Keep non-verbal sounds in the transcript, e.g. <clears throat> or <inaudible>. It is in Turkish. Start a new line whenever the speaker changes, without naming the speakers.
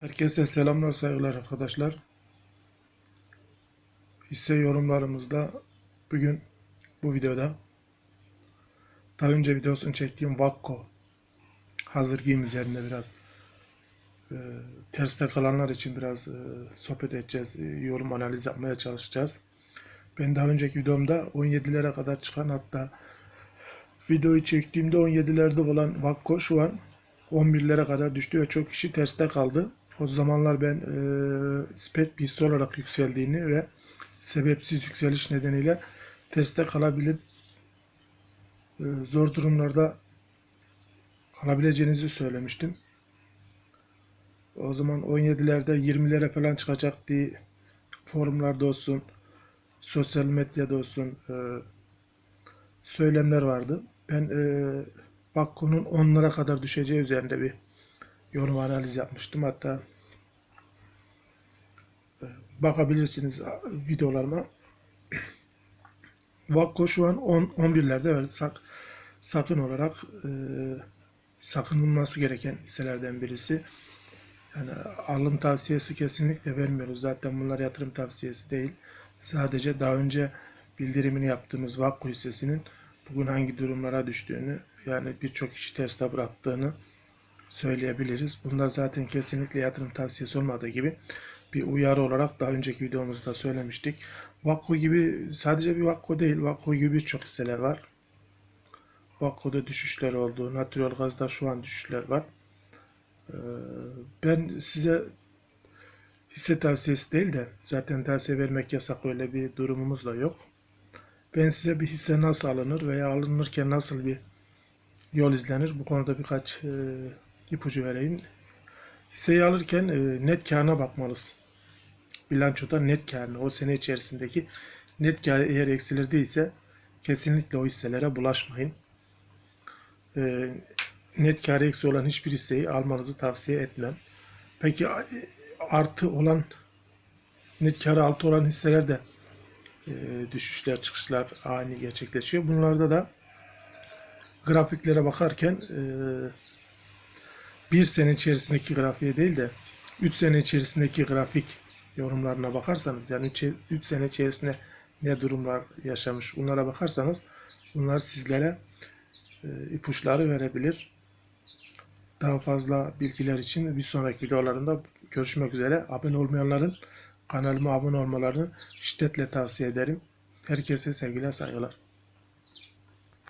Herkese selamlar saygılar arkadaşlar. Hisse yorumlarımızda bugün bu videoda daha önce videosunu çektiğim Vakko hazır giyim üzerinde biraz e, terste kalanlar için biraz e, sohbet edeceğiz. e, yorum analiz yapmaya çalışacağız. Ben daha önceki videomda 17'lere kadar çıkan hatta videoyu çektiğimde 17'lerde olan Vakko şu an 11'lere kadar düştü ve çok kişi terste kaldı. O zamanlar ben e, spet piyesi olarak yükseldiğini ve sebepsiz yükseliş nedeniyle terste kalabilip e, zor durumlarda kalabileceğinizi söylemiştim. O zaman 17'lerde 20'lere falan çıkacak diye forumlarda olsun, sosyal medyada olsun e, söylemler vardı. Ben e, Vakko'nun 10'lara kadar düşeceği üzerinde bir yorum analiz yapmıştım. Hatta e, bakabilirsiniz videolarıma. <clears throat> Vakko şu an 10 11'lerde evet sak, sakın olarak e, sakınılması gereken hisselerden birisi. Yani alım tavsiyesi kesinlikle vermiyoruz. Zaten bunlar yatırım tavsiyesi değil. Sadece daha önce bildirimini yaptığımız Vakko hissesinin bugün hangi durumlara düştüğünü yani birçok kişi terste bıraktığını söyleyebiliriz. Bunlar zaten kesinlikle yatırım tavsiyesi olmadığı gibi bir uyarı olarak daha önceki videomuzda söylemiştik. Vakko gibi sadece bir Vakko değil, Vakko gibi birçok hisseler var. Vakko'da düşüşler oldu. Natural gazda şu an düşüşler var. Ee, Ben size hisse tavsiyesi değil de zaten tavsiye vermek yasak öyle bir durumumuz da yok. Ben size bir hisse nasıl alınır veya alınırken nasıl bir yol izlenir bu konuda birkaç e, ipucu vereyim. Hisseyi alırken e, net karına bakmalısın. Bilançoda net karına, o sene içerisindeki net kar eğer eksilir değilse kesinlikle o hisselere bulaşmayın. E, net kar eksi olan hiçbir hisseyi almanızı tavsiye etmem. Peki e, artı olan net karı altı olan hisseler de e, düşüşler çıkışlar ani gerçekleşiyor. Bunlarda da grafiklere bakarken e, bir sene içerisindeki grafiğe değil de 3 sene içerisindeki grafik yorumlarına bakarsanız yani 3 sene içerisinde ne durumlar yaşamış bunlara bakarsanız bunlar sizlere e, ipuçları verebilir. Daha fazla bilgiler için bir sonraki videolarında görüşmek üzere. Abone olmayanların kanalıma abone olmalarını şiddetle tavsiye ederim. Herkese sevgiler saygılar.